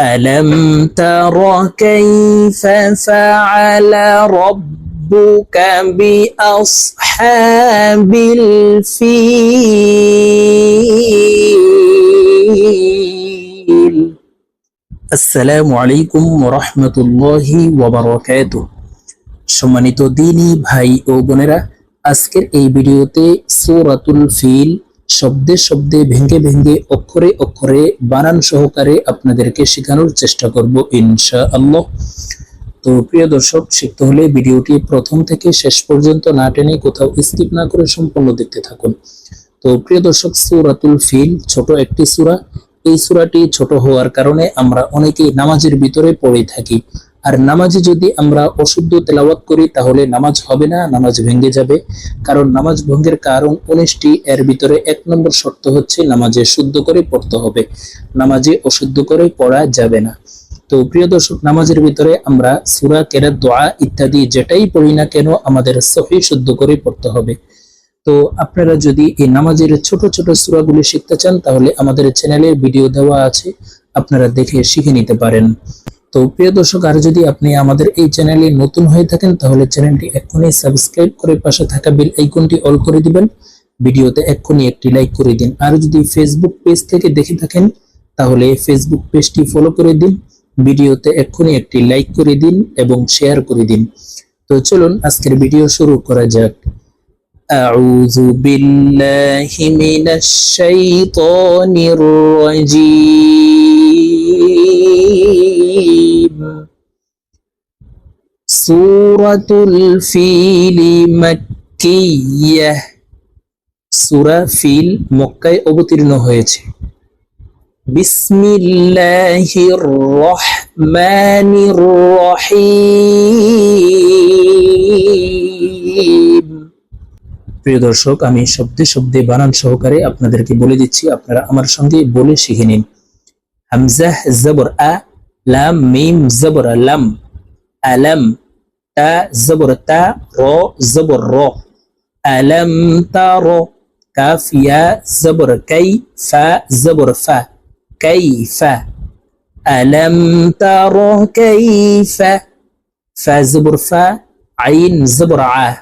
ألم تر كيف فعل ربك بأصحاب الفيل আসসালামু আলাইকুম ওরহমতুল্লাহি ওবরাকাত সম্মানিত দিনী ভাই ও বোনেরা আজকের এই ভিডিওতে সূরাতুল ফিল শব্দে শব্দে ভেঙ্গে ভেঙ্গে, অক্ষরে অক্ষরে, বানান সহকারে আপনাদেরকে শেখানোর চেষ্টা করব ইনশাআল্লাহ। তো প্রিয় দর্শক, শিখতে হলে ভিডিওটি প্রথম থেকে শেষ পর্যন্ত না টেনে কোথাও স্কিপ না করে সম্পূর্ণ দেখতে থাকুন। তো প্রিয় দর্শক, সূরাতুল ফিল ছোট একটি সূরা। এই সূরাটি ছোট হওয়ার কারণে আমরা অনেকেই নামাজের ভিতরে পড়ে থাকি। আর নামাজে যদি আমরা অশুদ্ধ তেলাওয়াত করি, তাহলে নামাজ হবে না, নামাজ ভেঙে যাবে। কারণ নামাজ ভঙ্গের কারণ উনিশটি এর ভিতরে এক নম্বর শর্ত হচ্ছে নামাজে শুদ্ধ করে পড়তে হবে। নামাজে অশুদ্ধ করে পড়া যাবে না। তো প্রিয় দর্শক, নামাজের ভিতরে আমরা সুরা, কেরাত, দোয়া ইত্যাদি যেটাই পড়ি না কেন, আমাদের সহি শুদ্ধ করে পড়তে হবে। তো আপনারা যদি এই নামাজের ছোট ছোট সূরাগুলি শিখতে চান, তাহলে আমাদের চ্যানেলে ভিডিও দেওয়া আছে, আপনারা দেখে শিখে নিতে পারেন। তো প্রিয় দর্শক আর যদি আপনি আমাদের এই চ্যানেলে নতুন হয়ে থাকেন তাহলে চ্যানেলটি এক্ষুনি সাবস্ক্রাইব করে পাশে থাকা বেল আইকনটি অল করে দিবেন ভিডিওতে এক্ষুনি একটি লাইক করে দিন আর যদি ফেসবুক পেজ থেকে দেখে থাকেন তাহলে ফেসবুক পেজটি ফলো করে দিন ভিডিওতে এক্ষুনি একটি লাইক করে দিন এবং শেয়ার করে দিন তো চলুন আজকের ভিডিও শুরু করা যাক أعوذ بالله من الشيطان الرجيم সূরাতুল ফিলি মাক্কিয়াহ সূরা ফিল মক্কায় অবতীর্ণ হয়েছে বিসমিল্লাহির রহমানির রহিম প্রিয় দর্শক আমি শব্দে শব্দে বানান সহকারে আপনাদেরকে বলে দিচ্ছি, আপনারা আমার সঙ্গে বলে শিখে নিন। হামজাহ জবর আ, লাম, মিম, জবর লাম। ألم تا زبر تا رو زبر رو. ألم ترو كاف يا زبر كي فا زبر فا. كيف ألم ترو كيف فا. زبر فا. عين زبر ع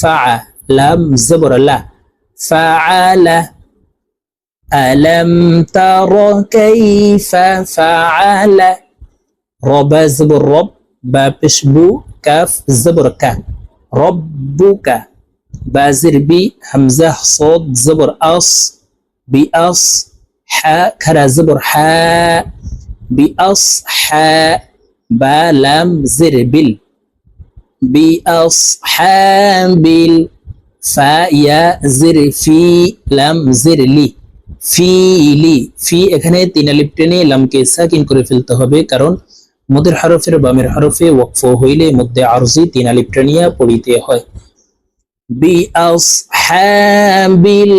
فع لم زبر لا. فعل ألم ترو كيف فعل رب زبر رب. বা পেশবু কাফ জবর কা রব্বু কা বাজির বি হামজা সদ জবর আস বি আস হা খারা জবর হা বি আস হা বা লাম জির বিল বি আস হা বিল ফা ইয়া জির ফি লাম জির লি ফি লি ফি এখানে তিন আলিপ টেনে লামকে সাকিন করে ফেলতে হবে, কারণ মদের হরফের বামের হরফে ওয়াকফ হইলে মধ্যে আরজি তিন আলিফ টেনিয়া পড়িতে হয় বি আসহাবিল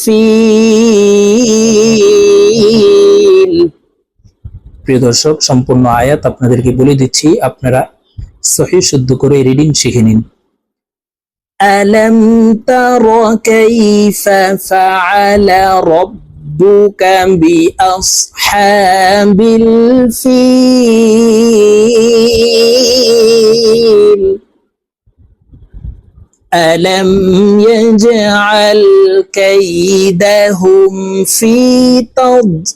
ফিল প্রিয় দর্শক সম্পূর্ণ আয়াত আপনাদেরকে বলে দিচ্ছি আপনারা সহি শুদ্ধ করে রিডিং শিখে নিন ألم تر كيف فعل ربك بأصحاب الفيل. ألم يجعل كيدهم في تضليل؟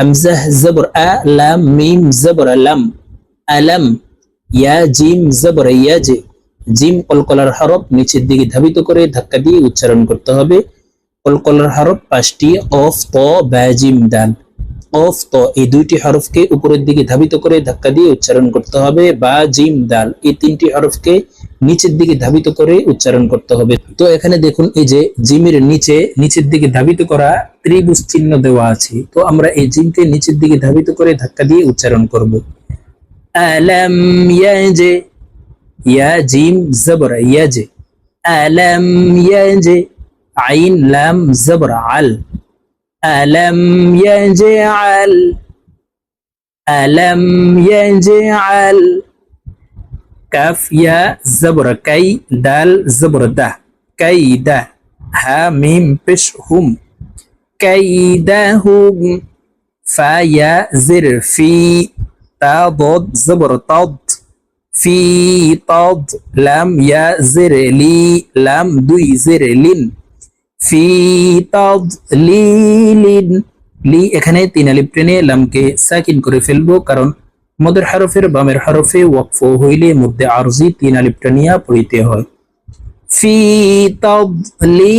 همزة زبر ألم ميم زبر لم. ألم يا جيم زبر يجب জিম, কলকলার হরফ নিচের দিকে ধাবিত করে ধাক্কা দিয়ে উচ্চারণ করতে হবে। কলকলার হরফ পাঁচটি, অফ, ত জিম, দান। অফ, ত, এই দুইটি হরফকে উপরের দিকে ধাবিত করে ধাক্কা দিয়ে উচ্চারণ করতে হবে। বা জিম দাল এই তিনটি হরফকে নিচের দিকে ধাবিত করে উচ্চারণ করতে হবে। তো এখানে দেখুন, এই যে জিমের নিচে, নিচের দিকে ধাবিত করা ত্রিভুজ চিহ্ন দেওয়া আছে। তো আমরা এই জিমকে নিচের দিকে ধাবিত করে ধাক্কা দিয়ে উচ্চারণ করব। يا جيم زبر يج ألم يج عين لام زبر عل. ألم يجعل ألم يجعل كاف يا زبر كي دال زبر ده كيد ها ميم بش هم كيدهم فيزر في. تضد زبر تض. ফি তদ লাম ইয়া লি লাম দুই জের লিন। ফি তদ লি লিন। লি এখানে তিন আলিপ টেনে লামকে সাকিন করে ফেলব, কারণ মদের হরফের বামের হরফে ওয়াকফ হইলে মধ্যে আরজি তিন আলিপ টানিয়া পড়িতে হয়। ফি তদ লি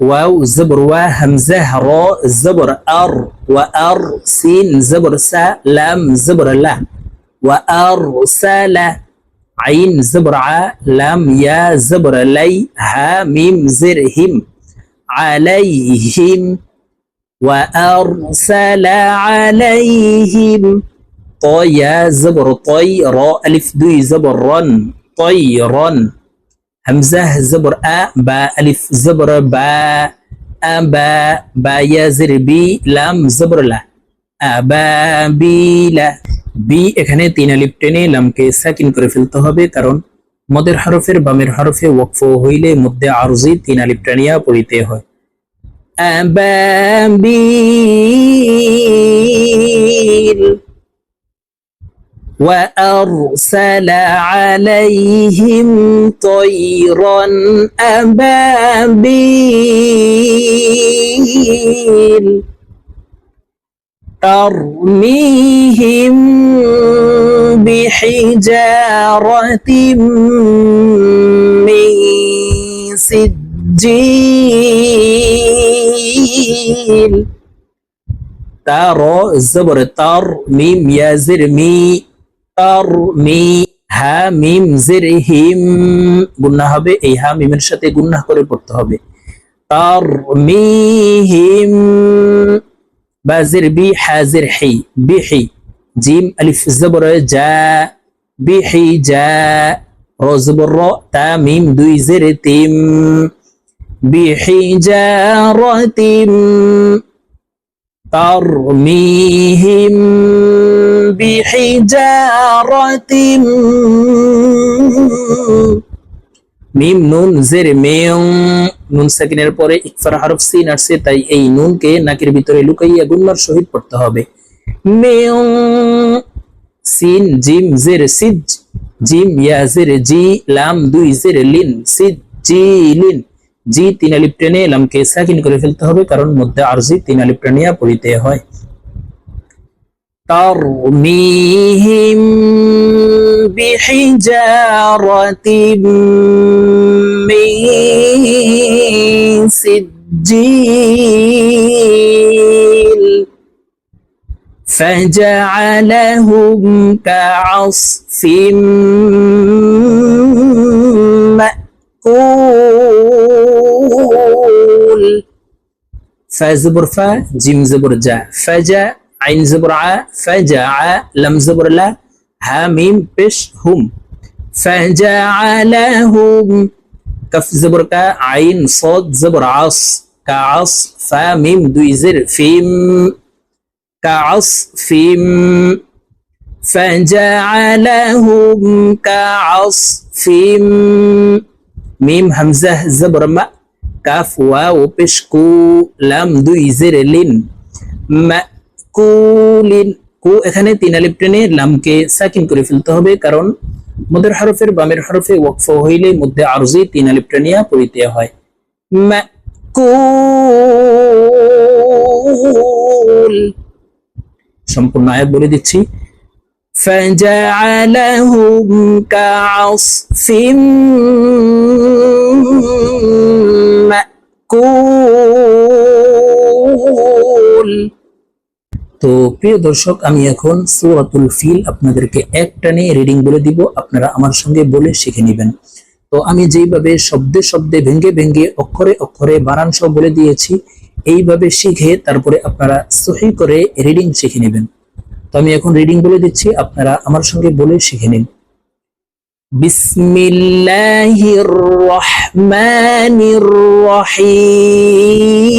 واو زبر وا همزة راء زبر أر وأر سين زبر سا لام زبر لا. وأرسل عين زبر ع لام يا زبر لي ها ميم زرهم عليهم. وأرسل عليهم. طيا زبر طي راء ألف دوي زبر رن طيرا همزه زبر آ با হামজাহ زبر با বা با با, يا, زر, بي, لام, زبر, لا. লাম با بي, لا. বি এখানে তিন আলিফ টেনে লামকে সাকিন করে ফেলতে হবে কারণ মদের হরফের বামের হরফে ওয়াকফ হইলে মধ্যে আরজি তিন আলিফ টানিয়া পড়িতে হয়। আবাবিলা وأرسل عليهم طيرا أبابيل ترميهم بحجارة من سجيل. ترى زبر تر ميم يا তারমি হা মিম হিম গুন্না হবে, এই হা মিমের সাথে গুন্না করে পড়তে হবে। তার জিম জবর যা যা রজবর, তা, মিম, দুই তিম যা রতিম। তার মিহিম بحجارة মিম নুন জের মেয়ং নুন সাকিনের পরে ইকফার হরফ সিন আসছে তাই এই নুনকে নাকের ভিতরে লুকাইয়া গুন্নার সহিত পড়তে হবে মেয়ং সিন জিম জের সিজ জিম ইয়া জের জি লাম দুই জের লিন সিজ জি লিন জি তিন আলিফ টেনে লামকে সাকিন করে ফেলতে হবে কারণ মধ্যে আরজি তিন আলিফ টেনিয়া পড়িতে হয় ترميهم بحجارة من سجيل فجعلهم كعصف مأكول. فزبر فا جيم زبر جا فجأ عين زبر ع فجع لم زبر لا ها ميم بش هم. فجعلهم كف زبر كا عين صاد زبر عص. كعص فا ميم دوي زر فيم. كعص فيم. فجعلهم كعصف ميم همزة زبر ما. كاف واو بشكو لام دوي زر لين ما কুলিন কু এখানে তিন আলিফ টেনে লামকে সাকিন করে ফেলতে হবে কারণ মদের হরফের বামের হরফে ওয়াকফ হইলে মধ্যে আরজি তিন আলিফ টেনিয়া পড়িতে হয় মাকুল সম্পূর্ণ আয়াত বলে দিচ্ছি فجعلهم كعصف مأكول তো প্রিয় দর্শক, আমি এখন সুরাতুল ফিল আপনাদেরকে এক টানে রিডিং বলে দিব। আপনারা আমার সঙ্গে বলে শিখে নেবেন। তো আমি যেইভাবে শব্দে শব্দে, ভেঙ্গে ভেঙ্গে, অক্ষরে অক্ষরে বারাংশ বলে দিয়েছি, এইভাবে শিখে তারপরে আপনারা সহি করে রিডিং শিখে নেবেন। তো আমি এখন রিডিং বলে দিচ্ছি, আপনারা আমার সঙ্গে বলে শিখে নিন। বিসমিল্লাহির রহমানির রহিম।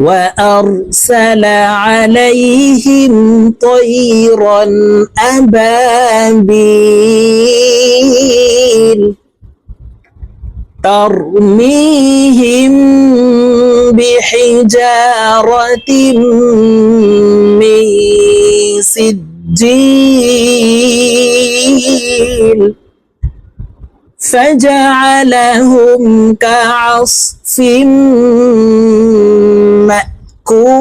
وأرسل عليهم طيرا أبابيل ترميهم بحجارة من سجيل. فجعلهم كعصف مأكول.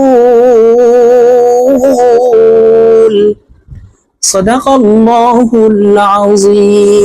صدق الله العظيم.